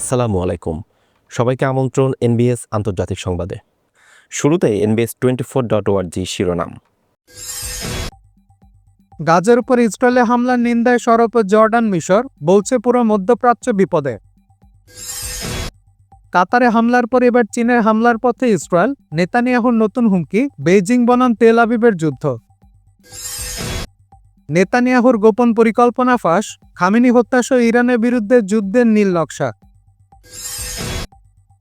আসসালামু আলাইকুম। সবাইকে আমন্ত্রণ এনবিএস আন্তর্জাতিক সংবাদে। শুরুতে NBS twenty four dot org শিরোনাম। গাজার উপর ইসরায়েলে হামলার নিন্দায় সরব জর্ডান মিশর, বলছে পুরো মধ্যপ্রাচ্য বিপদে। কাতারে হামলার পর এবার চীনের হামলার পথে ইসরায়েল, নেতানিয়াহুর নতুন হুমকি, বেইজিং বনাম তেল আবিবের যুদ্ধ। নেতানিয়াহুর গোপন পরিকল্পনা ফাঁস, খামিনি হত্যাসহ ইরানের বিরুদ্ধে যুদ্ধের নীল নকশা।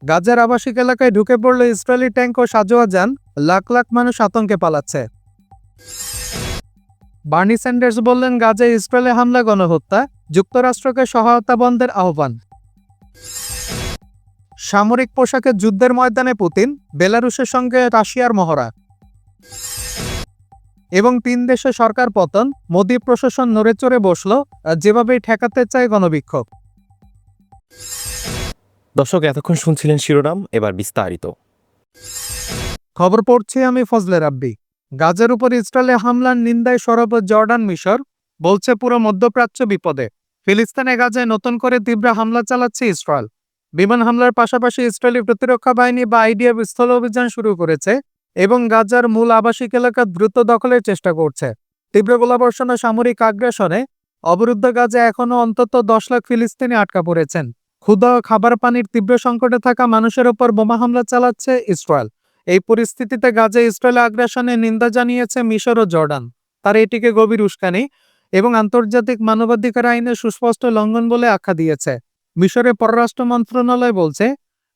গাজার আবাসিক এলাকায় ঢুকে পড়ল ইসরায়েলি ট্যাঙ্ক ও সাজোয়া যান। লাখ লাখ মানুষ আতঙ্কে পালাচ্ছে। বার্নি স্যান্ডার্স বললেন, গাজায় ইসরায়েলে হামলা, গণহত্যা, যুক্তরাষ্ট্রকে সহায়তা বন্ধের আহ্বান। সামরিক পোশাকে যুদ্ধের ময়দানে পুতিন, বেলারুশের সঙ্গে রাশিয়ার মহড়া। এবং তিন দেশে সরকার পতন, মোদী প্রশাসন নড়েচড়ে বসল, যেভাবেই ঠেকাতে চায় গণবিক্ষোভ। দর্শক, এতক্ষণ শুনছিলেন শিরোনাম, এবার বিস্তারিত। খবর পড়ছি আমি ফজলে রাব্বি। গাজার উপর ইসরায়েলে হামলার নিন্দায় সরব জর্ডান মিশর, বলছে পুরো মধ্যপ্রাচ্য বিপদে। ফিলিস্তিনে গাজায় নতুন করে তীব্র হামলা চালাচ্ছে ইসরায়েল। বিমান হামলার পাশাপাশি ইসরায়েলি প্রতিরক্ষা বাহিনী বা আইডিএফ স্থল অভিযান শুরু করেছে এবং গাজার মূল আবাসিক এলাকা দ্রুত দখলের চেষ্টা করছে। তীব্র গোলাবর্ষণ ও সামরিক আগ্রাসনে অবরুদ্ধ গাজা এখনও অন্তত দশ লাখ ফিলিস্তিনি আটকা পড়েছেন। ক্ষুধা ও খাবার পানির তীব্র সংকটে থাকা মানুষের ওপর বোমা হামলা চালাচ্ছে ইসরায়েল। এই পরিস্থিতিতে গাজে ইসরায়েল আগ্রাসনে নিন্দা জানিয়েছে মিশর ও জর্ডান। তারা এটিকে গভীর উস্কানি এবং আন্তর্জাতিক মানবাধিকার আইনের সুস্পষ্ট লঙ্ঘন বলে আখ্যা দিয়েছে। মিশরের পররাষ্ট্র মন্ত্রণালয় বলছে,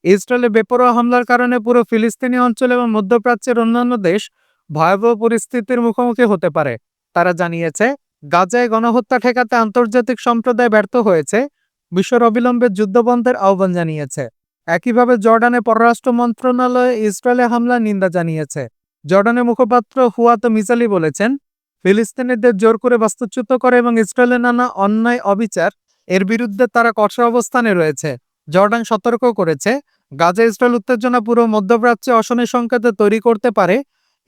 ইসরায়েলে বেপরোয়া হামলার কারণে পুরো ফিলিস্তিনি অঞ্চল এবং মধ্যপ্রাচ্যের অন্যান্য দেশ ভয়াবহ পরিস্থিতির মুখোমুখি হতে পারে। তারা জানিয়েছে, গাজায় গণহত্যা ঠেকাতে আন্তর্জাতিক সম্প্রদায় ব্যর্থ হয়েছে মিশর অবিলম্বে যুদ্ধবন্ধের আহ্বান জানিয়েছে। একইভাবে জর্ডানে পররাষ্ট্র মন্ত্রণালয় ইসরায়েলে হামলা নিন্দা জানিয়েছে। জর্ডানের মুখপাত্র হুয়াত মিসালি বলেছেন, ফিলিস্তিনিদের জোর করে বাস্তুচ্যুত করে এবং ইসরায়েলের নানা অন্যায় অবিচার, এর বিরুদ্ধে তারা কঠোর অবস্থানে রয়েছে। জর্ডান সতর্ক করেছে, গাজা ইসরায়েল উত্তেজনা পুরো মধ্যপ্রাচ্যে অশনের সংকেত তৈরি করতে পারে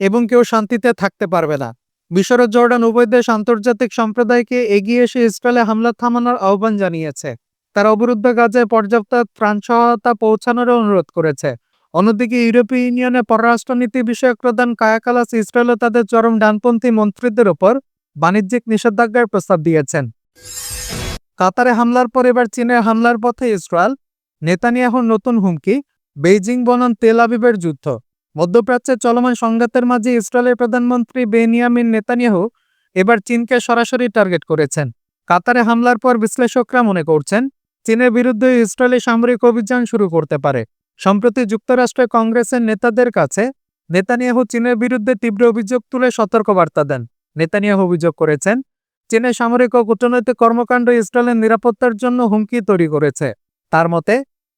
এবং কেউ শান্তিতে থাকতে পারবে না। মিশর জর্ডান উভয় দেশ আন্তর্জাতিক সম্প্রদায়কে এগিয়ে এসে ইসরায়েলে হামলা থামানোর আহ্বান জানিয়েছে। তারা অবরুদ্ধ গাজায় পর্যাপ্ত ত্রাণ সহায়তা পৌঁছানোর অনুরোধ করেছে। অন্যদিকে ইউরোপীয় ইউনিয়নের পররাষ্ট্রনীতি বিষয়ক প্রধান কায়াকালাস ইসরায়েলও তাদের চরম ডানপন্থী মন্ত্রীদের ওপর বাণিজ্যিক নিষেধাজ্ঞার প্রস্তাব দিয়েছেন। কাতারে হামলার পর এবার চীনের হামলার পথে ইসরায়েল, নেতানিয়াহুর নতুন হুমকি, বেইজিং বনাম তেল আবিবের যুদ্ধ। মধ্যপ্রাচ্যের চলমান সংঘাতের মাঝে ইসরায়েলের প্রধানমন্ত্রী বেনিয়ামিন নেতানিয়াহু এবার চীনকে সরাসরি টার্গেট করেছেন। কাতারে হামলার পর বিশ্লেষকরা মনে করছেন চীনের বিরুদ্ধে ইসরায়েলি সামরিক অভিযান শুরু করতে পারে। সম্প্রতি যুক্তরাষ্ট্রের কংগ্রেসের নেতাদের কাছে নেতানিয়াহু চীনের বিরুদ্ধে তীব্র অভিযোগ তুলে সতর্কবার্তা দেন। নেতানিয়াহু অভিযোগ করেছেন, চীনের সামরিক ও কূটনৈতিক কর্মকাণ্ড ইসরায়েলের নিরাপত্তার জন্য হুমকি তৈরি করেছে। তার মতে,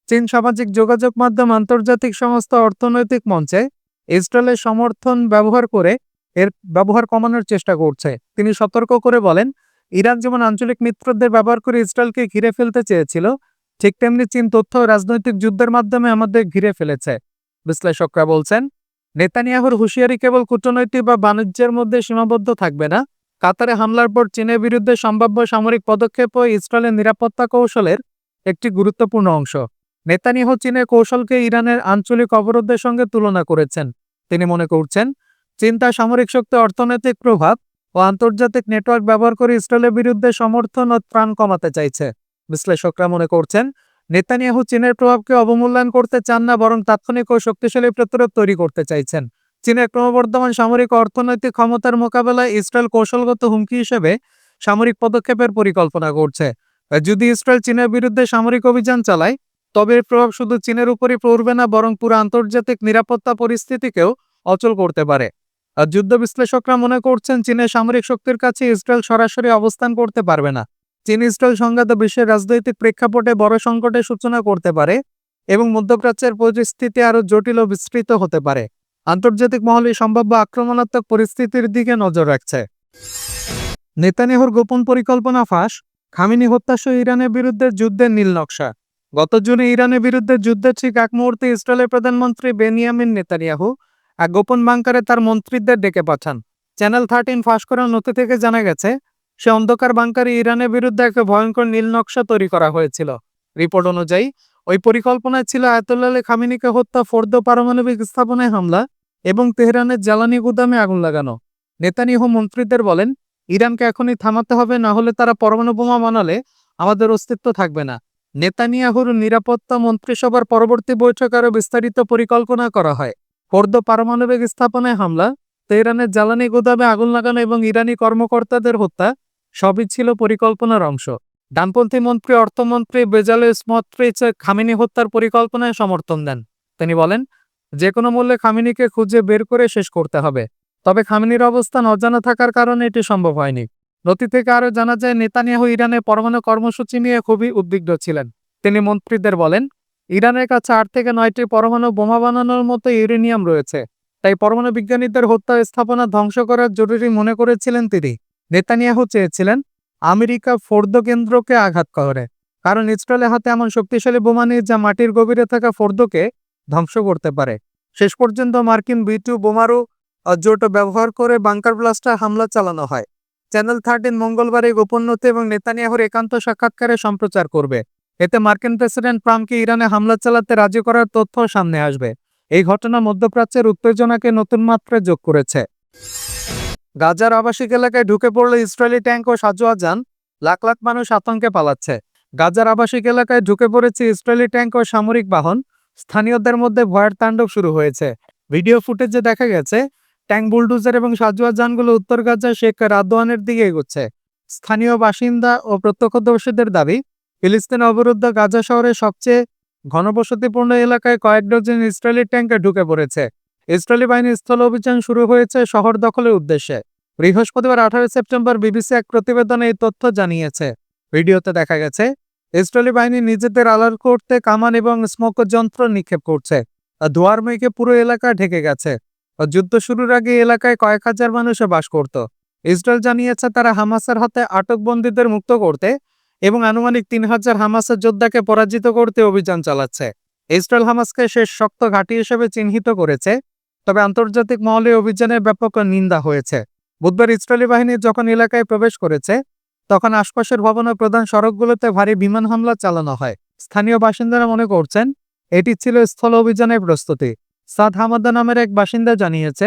চীন সামাজিক যোগাযোগ মাধ্যম আন্তর্জাতিক সমস্ত অর্থনৈতিক মঞ্চে ইসরায়েলের সমর্থন ব্যবহার করে এর ব্যবহার কমানোর চেষ্টা করছে। তিনি সতর্ক করে বলেন ইরান যেমন আঞ্চলিক মিত্রদের ব্যবহার করে ইসরায়েলকে ঘিরে ফেলতে চেয়েছিল, ঠিক তেমনি চীন তথ্য রাজনৈতিক যুদ্ধের মাধ্যমে আমাদের ঘিরে ফেলেছে। বিশ্লেষকরা বলছেন, নেতানিয়াহুর হুঁশিয়ারি কেবল কূটনৈতিক বা বাণিজ্যের মধ্যে সীমাবদ্ধ থাকবে না। কাতারে হামলার পর চীনের বিরুদ্ধে সম্ভাব্য সামরিক পদক্ষেপ ও ইসরায়েলের নিরাপত্তা কৌশলের একটি গুরুত্বপূর্ণ অংশ। নেতানিয়াহু চীনের কৌশলকে ইরানের আঞ্চলিক অবরোধের সঙ্গে তুলনা করেছেন। তিনি মনে করছেন, চীন তার সামরিক শক্তি অর্থনৈতিক প্রভাব ও আন্তর্জাতিক নেটওয়ার্ক ব্যবহার করে ইসরায়েলের বিরুদ্ধে সমর্থন ও ত্রাণ কমাতে চাইছে। বিশ্লেষকরা মনে করছেন, নেতানিয়াহু চীনের প্রভাবকে অবমূল্যায়ন করতে চান না, বরং তাৎক্ষণিক ও শক্তিশালী প্রতিরোধ তৈরি করতে চাইছেন। চীনের ক্রমবর্ধমান সামরিক অর্থনৈতিক ক্ষমতার মোকাবেলায় ইসরায়েল কৌশলগত হুমকি হিসেবে সামরিক পদক্ষেপের পরিকল্পনা করছে। যদি ইসরায়েল চীনের বিরুদ্ধে সামরিক অভিযান চালায়, তবে এর প্রভাব শুধু চীনের উপরই পড়বে না, বরং পুরো আন্তর্জাতিক নিরাপত্তা পরিস্থিতিকেও অচল করতে পারে। যুদ্ধ বিশ্লেষকরা মনে করছেন চীনের সামরিক শক্তির কাছে ইসরায়েল সরাসরি অবস্থান করতে পারবে না। চীন ইসরায়েল সংঘাত বিশ্বের রাজনৈতিক প্রেক্ষাপটে বড় সংকটের সূচনা করতে পারে এবং মধ্যপ্রাচ্যের পরিস্থিতি আরও জটিল ও বিস্তৃত হতে পারে। আন্তর্জাতিক মহলে সম্ভাব্য আক্রমণাত্মক পরিস্থিতির দিকে নজর রাখছে। নেতানিয়াহুর গোপন পরিকল্পনা ফাঁস, খামিনি হত্যাসহ ইরানের বিরুদ্ধে যুদ্ধের নীল নকশা। গত জুনে ইরানের বিরুদ্ধে যুদ্ধের ঠিক এক মুহূর্তে ইসরায়েলের প্রধানমন্ত্রী বেনিয়ামিন নেতানিয়াহু গোপন বাংকারে তার মন্ত্রীদের ডেকে পাঠান। চ্যানেল থার্টিন ফাঁস করার নথি থেকে জানা গেছে, সে অন্ধকার বাংকারে ইরানের বিরুদ্ধে একটা ভয়ঙ্কর নীল নকশা তৈরি করা হয়েছিল। রিপোর্ট অনুযায়ী, ওই পরিকল্পনায় ছিল আয়াতুল্লাহ খামিনিকে হত্যা, ফোর্দ, পারমাণবিক স্থাপনায় হামলা এবং তেহরানের জ্বালানি গুদামে আগুন লাগানো। নেতানিয়াহু মন্ত্রীদের বলেন, ইরানকে এখনই থামাতে হবে, না হলে তারা পরমাণু বোমা বানালে আমাদের অস্তিত্ব থাকবে না। নেতানিয়াহুর নিরাপত্তা মন্ত্রিসভার পরবর্তী বৈঠক আরও বিস্তারিত পরিকল্পনা করা হয়। ফোর্দ পারমাণবিক স্থাপনায় হামলা, তেহরানের জ্বালানি গুদামে আগুন লাগানো এবং ইরানি কর্মকর্তাদের হত্যা, সবই ছিল পরিকল্পনার অংশ। ডানপন্থী মন্ত্রী, অর্থমন্ত্রী বেজালে স্মত্রিচ খামিনি হত্যার পরিকল্পনায় সমর্থন দেন। তিনি বলেন যে কোনো মূল্যে খামিনিকে খুঁজে বের করে শেষ করতে হবে। তবে খামিনির অবস্থান অজানা থাকার কারণে এটি সম্ভব হয়নি। নথি থেকে আরও জানা যায়, নেতানিয়াহু ইরানের পরমাণু কর্মসূচি নিয়ে খুবই উদ্বিগ্ন ছিলেন। তিনি মন্ত্রীদের বলেন ইরানের কাছে আট থেকে নয়টি পরমাণু বোমা বানানোর মতো ইউরেনিয়াম রয়েছে, তাই পরমাণু বিজ্ঞানীদের হত্যা স্থাপনা ধ্বংস করার জরুরি মনে করেছিলেন তিনি। নেতানিয়াহু চেয়েছিলেন আমেরিকা ফোর্দ কেন্দ্রকে আঘাত করে, কারণ ইসরায়েলের হাতে এমন শক্তিশালী বোমা নেই যা মাটির গভীরে থাকা ফোর্দকে ধ্বংস করতে পারে। শেষ পর্যন্ত মার্কিন বি টু বোমারু জোট ব্যবহার করে বাংকার ব্লাস্টার হামলা চালানো হয়। চ্যানেল থার্টিন মঙ্গলবার এই নথি এবং নেতানিয়াহুর একান্ত সাক্ষাৎকারে সম্প্রচার করবে। এতে মার্কিন প্রেসিডেন্ট ট্রাম্পকে ইরানে হামলা চালাতে রাজি করার তথ্য সামনে আসবে। এই ঘটনা মধ্যপ্রাচ্যের উত্তেজনাকে নতুন মাত্রায় যোগ করেছে। গাজার আবাসিক এলাকায় ঢুকে পড়লে ইসরায়েলি ট্যাঙ্ক ও সাজোয়া যান লাখ লাখ মানুষ আতঙ্কে পালাচ্ছে। গাজার আবাসিক এলাকায় ঢুকে পড়েছে ইসরায়েলি ট্যাঙ্ক ও সামরিক বাহন। স্থানীয়দের মধ্যে ভয়ের তাণ্ডব শুরু হয়েছে। ভিডিও ফুটেজে দেখা গেছে ট্যাঙ্ক বুলডোজার এবং সাজোয়া যানগুলো উত্তর গাজার শেখ রাদওয়ানের দিকে এগোচ্ছে। স্থানীয় বাসিন্দা ও প্রত্যক্ষদর্শীদের দাবি ফিলিস্তিন অবরুদ্ধ গাজা শহরের সবচেয়ে ঘনবসতিপূর্ণ এলাকায় কয়েক ডজন ইসরায়েলি ট্যাঙ্কে ঢুকে পড়েছে। ইসরায়েলি বাহিনীর স্থল অভিযান শুরু হয়েছে শহর দখলের উদ্দেশ্যে। বৃহস্পতিবার আঠারো সেপ্টেম্বর বিবিসি এক প্রতিবেদনে এই তথ্য জানিয়েছে। ভিডিওতে দেখা গেছে, ইসরায়েলি বাহিনী নিজেদের আলার করতে কামান এবং স্মোক যন্ত্র নিক্ষেপ করছে। ধোয়ার মেঘে পুরো এলাকা ঢেকে গেছে। যুদ্ধ শুরুর আগে এলাকায় কয়েক হাজার মানুষে বাস করত। ইসরায়েল জানিয়েছে তারা হামাসের হাতে আটকবন্দীদের মুক্ত করতে এবং আনুমানিক তিন হাজার হামাসের যোদ্ধাকে পরাজিত করতে অভিযান চালাচ্ছে। ইসরায়েল হামাসকে শেষ শক্ত ঘাঁটি হিসেবে চিহ্নিত করেছে, তবে আন্তর্জাতিক মহলে অভিযানের ব্যাপক নিন্দা হয়েছে। বুধবার ইসরায়েলি বাহিনী যখন এলাকায় প্রবেশ করেছে, তখন আশপাশের ভবন প্রধান সড়কগুলোতে ভারী বিমান হামলা চালানো হয়। স্থানীয় বাসিন্দারা মনে করছেন, এটি ছিল স্থল অভিযানের প্রস্তুতি। সাদ হামাদা নামের এক বাসিন্দা জানিয়েছে,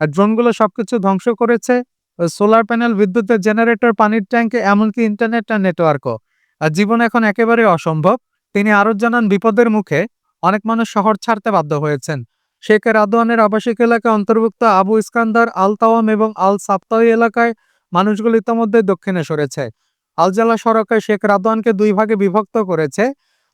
আর ড্রোনগুলো সবকিছু ধ্বংস করেছে সোলার প্যানেল বিদ্যুতের জেনারেটর পানির ট্যাঙ্কে এমনকি ইন্টারনেট আর নেটওয়ার্কও আর জীবন এখন একেবারে অসম্ভব। তিনি আরও জানান, বিপদের মুখে অনেক মানুষ শহর ছাড়তে বাধ্য হয়েছেন। শেখ রাদওয়ানের আবাসিক এলাকায় অন্তর্ভুক্ত আবু ইস্কান্দার, আল তাওয়াম এবং আল সাপ্তাহি এলাকায় মানুষগুলো ইতিমধ্যে দক্ষিণে সরেছে। আলজালা সড়কে শেখ রাদওয়ানকে দুই ভাগে বিভক্ত করেছে,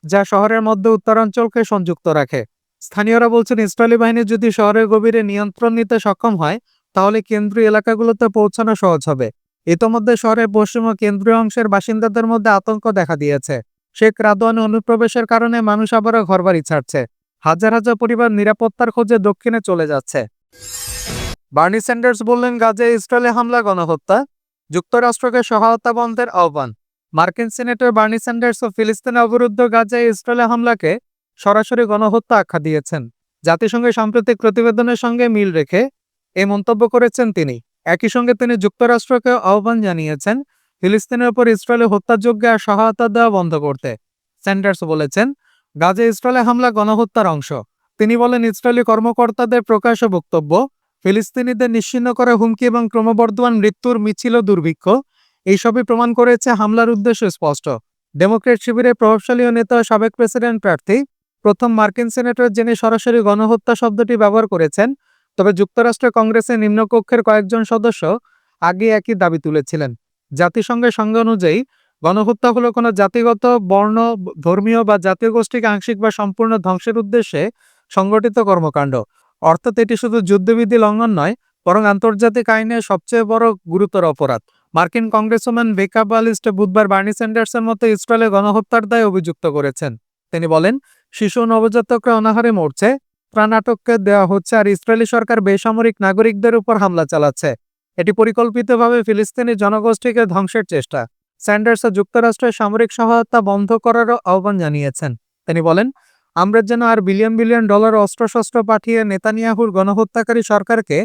যা শহরের মধ্যে উত্তরাঞ্চলকে সংযুক্ত রাখে। স্থানীয়রা বলছেন, ইসরায়েলি বাহিনী যদি শহরের গভীরে নিয়ন্ত্রণ নিতে সক্ষম হয় তাহলে কেন্দ্রীয় এলাকাগুলোতে পৌঁছানো সহজ হবে। ইতোমধ্যে শহরের পশ্চিম ও কেন্দ্রীয় অংশের বাসিন্দাদের মধ্যে আতঙ্ক দেখা দিয়েছে। শেখ রাদওয়ানে অনুপ্রবেশের কারণে মানুষ আবারও ঘরবাড়ি ছাড়ছে। হাজার হাজার পরিবার নিরাপত্তার খোঁজে দক্ষিণে চলে যাচ্ছে। বার্নি স্যান্ডার্স বললেন গাজে ইসরায়েলে হামলা, গণহত্যা? যুক্তরাষ্ট্রকে সহায়তা বন্ধের আহ্বান। মার্কিন সিনেটর বার্নি স্যান্ডার্স ও ফিলিস্তিনে অবরুদ্ধ গাজায় ইসরায়েলে হামলাকে সরাসরি গণহত্যা আখ্যা দিয়েছেন। জাতিসংঘের সাম্প্রতিক প্রতিবেদনের সঙ্গে মিল রেখে এ মন্তব্য করেছেন তিনি। একই সঙ্গে তিনি যুক্তরাষ্ট্রকে আহ্বান জানিয়েছেন, ফিলিস্তিনের উপর ইসরায়েলে হত্যাযজ্ঞে সহায়তা দেওয়া বন্ধ করতে। স্যান্ডার্স বলেছেন, গাজে ইসরায়েলে হামলা গণহত্যার অংশ। তিনি বলেন, ইসরায়েলি কর্মকর্তাদের প্রকাশ্য বক্তব্য, ফিলিস্তিনিদের নিশ্চিন্ন করে হুমকি এবং ক্রমবর্ধমান মৃত্যুর মিছিল দুর্ভিক্ষ, এইসবই প্রমাণ করেছে হামলার উদ্দেশ্য স্পষ্ট। ডেমোক্রেট শিবিরের প্রভাবশালী নেতা সাবেক প্রেসিডেন্ট প্রার্থী, প্রথম মার্কিন সেনেটর যিনি সরাসরি গণহত্যা শব্দটি ব্যবহার করেছেন তবে যুক্তরাষ্ট্র কংগ্রেসের নিম্নকক্ষের কয়েকজন সদস্য আগে একই দাবি তুলেছিলেন। জাতিসংঘের সংজ্ঞা অনুযায়ী, গণহত্যা হলো কোনো জাতিগত, বর্ণ, ধর্মীয় বা জাতীয় গোষ্ঠীকে আংশিক বা সম্পূর্ণ ধ্বংসের উদ্দেশ্যে সংগঠিত কর্মকাণ্ড। অর্থাৎ এটি শুধু যুদ্ধবিধি লঙ্ঘন নয়, বরং আন্তর্জাতিক আইনের সবচেয়ে বড় গুরুতর অপরাধ। মার্কিন কংগ্রেসম্যান বেকা বালিস্ট বুধবার বার্নি স্যান্ডার্সের মতো ইসরায়েলে গণহত্যার দায় অভিযুক্ত করেছেন। তিনি বলেন, শিশু নবজাতকরা অনাহারে মরছে প্রাণ আটককে দেওয়া হচ্ছে আর ইসরায়েলি সরকার বেসামরিক নাগরিকদের উপর হামলা চালাচ্ছে। এটি পরিকল্পিতভাবে ফিলিস্তিনি জনগোষ্ঠীকে ধ্বংসের চেষ্টা। স্যান্ডার্স যুক্তরাষ্ট্রের সামরিক সহায়তা বন্ধ করারও আহ্বান জানিয়েছেন। তিনি বলেন, আমরা যেন আর বিলিয়ন বিলিয়ন ডলার অস্ত্রশস্ত্র পাঠিয়ে নেতানিয়াহুর গণহত্যাকারী সরকারকে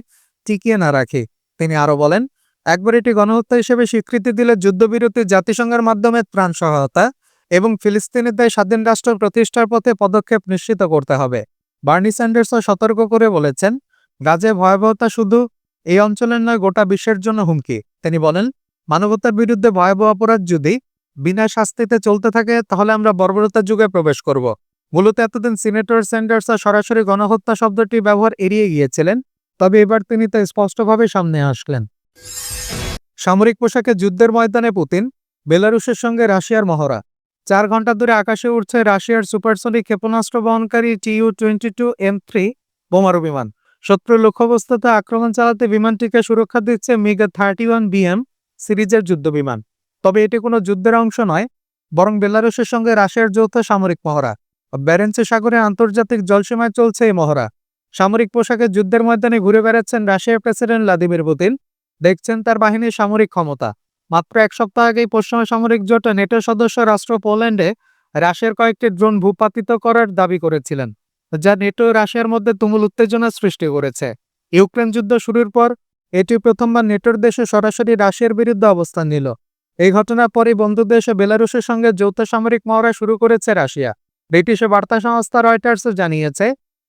টিকিয়ে না রাখি। তিনি আরও বলেন, একবার এটি গণহত্যা হিসেবে স্বীকৃতি দিলে যুদ্ধবিরতি জাতিসংঘের মাধ্যমে ত্রাণ সহায়তা এবং ফিলিস্তিনিদের স্বাধীন রাষ্ট্র প্রতিষ্ঠার পথে পদক্ষেপ নিশ্চিত করতে হবে। বার্নি স্যান্ডার্সও সতর্ক করে বলেছেন, গাজে ভয়াবহতা শুধু এই অঞ্চলের নয়, গোটা বিশ্বের জন্য হুমকি। তিনি বলেন, মানবতার বিরুদ্ধে ভয়াবহ অপরাধ যদি বিনা শাস্তিতে চলতে থাকে, তাহলে আমরা বর্বরতার যুগে প্রবেশ করব। মূলত এতদিন সিনেটর স্যান্ডার্স সরাসরি গণহত্যা শব্দটি ব্যবহার এড়িয়ে গিয়েছিলেন, তবে এবার তিনি তা স্পষ্টভাবে সামনে আসলেন। সামরিক পোশাকে যুদ্ধের ময়দানে পুতিন, বেলারুশের সঙ্গে রাশিয়ার মহড়া। চার ঘণ্টা ধরে আকাশে উঠছে রাশিয়ার সুপারসনিক ক্ষেপণাস্ত্র বহনকারী TU twenty two M three বোমারু বিমান। শত্রুর লক্ষ্যবস্তুতে আক্রমণ চালাতে বিমানটিকে সুরক্ষা দিচ্ছে মিগ থার্টি ওয়ান বিএম সিরিজের যুদ্ধ বিমান। তবে এটি কোনো যুদ্ধের অংশ নয়, বরং বেলারুশের সঙ্গে রাশিয়ার যৌথ সামরিক মহড়া। ব্যারেন্সে সাগরে আন্তর্জাতিক জলসীমায় চলছে এই মহড়া। সামরিক পোশাকে যুদ্ধের ময়দানে ঘুরে বেড়াচ্ছেন রাশিয়ার প্রেসিডেন্ট ভ্লাদিমির পুতিন। দেখছেন তার বাহিনীর সামরিক ক্ষমতা। মাত্র এক সপ্তাহ আগেই পশ্চিমা সামরিক জোট নেটোর সদস্য রাষ্ট্র পোল্যান্ডে রাশিয়ার কয়েকটি ড্রোন ভূপাতিত করার দাবি করেছিলেন, যা নেটো রাশিয়ার মধ্যে তুমুল উত্তেজনা সৃষ্টি করেছে। ইউক্রেন যুদ্ধ শুরুর পর এটি প্রথমবার নেটোর দেশে সরাসরি রাশিয়ার বিরুদ্ধে অবস্থান নিল। এই ঘটনার পরই বন্ধু দেশ বেলারুশের সঙ্গে যৌথ সামরিক মহড়া শুরু করেছে রাশিয়া। ব্রিটিশ বার্তা সংস্থা রয়টার্স জানিয়েছে,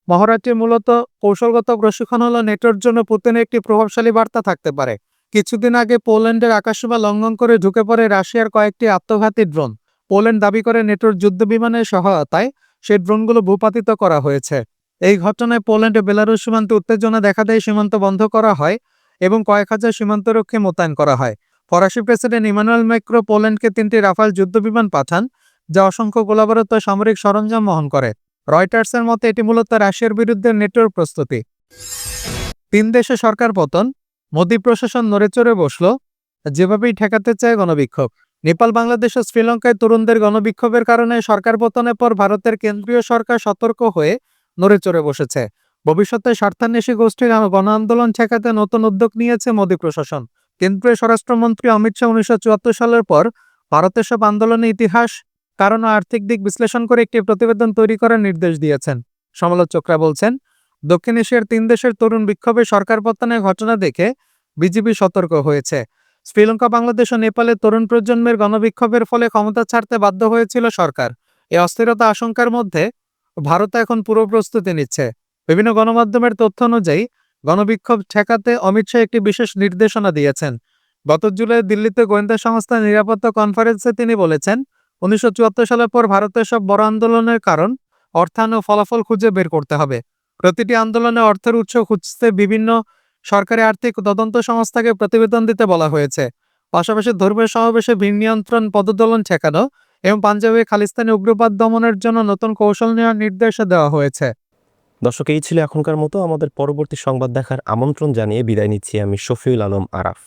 মহড়াটি মূলত কৌশলগত প্রশিক্ষণ হল নেটোর জন্য পুতিনের একটি প্রভাবশালী বার্তা থাকতে পারে। কিছুদিন আগে পোল্যান্ডের আকাশসীমা লঙ্ঘন করে ঢুকে পড়ে রাশিয়ার কয়েকটি আত্মঘাতী ড্রোন। পোল্যান্ড দাবি করে নেটোর যুদ্ধবিমানের সহায়তায় সেই ড্রোনগুলো ভূপাতিত করা হয়েছে। এই ঘটনায় পোল্যান্ড বেলারুশ সীমান্তে উত্তেজনা দেখা দেয়, সীমান্ত বন্ধ করা হয় এবং কয়েক হাজার সীমান্তরক্ষী মোতায়েন করা হয়। ফরাসি প্রেসিডেন্ট ইমানুয়েল ম্যাক্রো পোল্যান্ডকে তিনটি রাফাল যুদ্ধবিমান পাঠান, যা অসংখ্য গোলাবারুদ্ধ সামরিক সরঞ্জাম বহন করে। রয়টার্সের মতে, এটি মূলত রাশিয়ার বিরুদ্ধে নেটোর প্রস্তুতি। তিন দেশে সরকার পতন মোদী প্রশাসন নড়েচড়ে বসল, যেভাবেই ঠেকাতে চায় গণবিক্ষোভ। নেপাল, বাংলাদেশ ও শ্রীলঙ্কায় তরুণদের গণবিক্ষোভের কারণে সরকার পতনের পর ভারতের কেন্দ্রীয় সরকার সতর্ক হয়ে নড়েচড়ে বসেছে। ভবিষ্যতে স্বার্থান্বেষী গোষ্ঠীর গণ আন্দোলন ঠেকাতে নতুন উদ্যোগ নিয়েছে মোদী প্রশাসন। কেন্দ্রীয় স্বরাষ্ট্রমন্ত্রী অমিত শাহ উনিশশো চুয়াত্তর সালের পর ভারতের সব আন্দোলনের ইতিহাস, কারণ আর্থিক দিক বিশ্লেষণ করে একটি প্রতিবেদন তৈরি করার নির্দেশ দিয়েছেন। সমালোচকরা বলছেন দক্ষিণ এশিয়ার তিন দেশের তরুণ বিক্ষোভে সরকার পতনের ঘটনা দেখে বিজেপি সতর্ক হয়েছে। শ্রীলঙ্কা, বাংলাদেশ ও নেপালের তরুণ প্রজন্মের গণবিক্ষোভের ফলে ক্ষমতা ছাড়তে বাধ্য হয়েছিল সরকার। এই অস্থিরতা আশঙ্কার মধ্যে ভারত এখন পুরো প্রস্তুতি নিচ্ছে। বিভিন্ন গণমাধ্যমের তথ্য অনুযায়ী, গণবিক্ষোভ ঠেকাতে অমিত শাহ একটি বিশেষ নির্দেশনা দিয়েছেন। গত জুলাই দিল্লিতে গোয়েন্দা সংস্থার নিরাপত্তা কনফারেন্সে তিনি বলেছেন, উনিশশো চুয়াত্তর সালের পর ভারতের সব বড় আন্দোলনের কারণ অর্থায়ন ও ফলাফল খুঁজে বের করতে হবে। প্রতিটি আন্দোলনে অর্থের উৎস খুঁজতে বিভিন্ন সরকারি আর্থিক তদন্ত সংস্থাকে প্রতিবেদন দিতে বলা হয়েছে। পাশাপাশি ধর্মীয় সমাবেশে ভিন নিয়ন্ত্রণ পদদলন ঠেকানো এবং পাঞ্জাবে খালিস্তানি উগ্রবাদ দমনের জন্য নতুন কৌশল নেওয়ার নির্দেশ দেওয়া হয়েছে। দর্শক, এই ছিল এখনকার মতো। আমাদের পরবর্তী সংবাদ দেখার আমন্ত্রণ জানিয়ে বিদায় নিচ্ছি আমি শফিউল আলম আরাফ।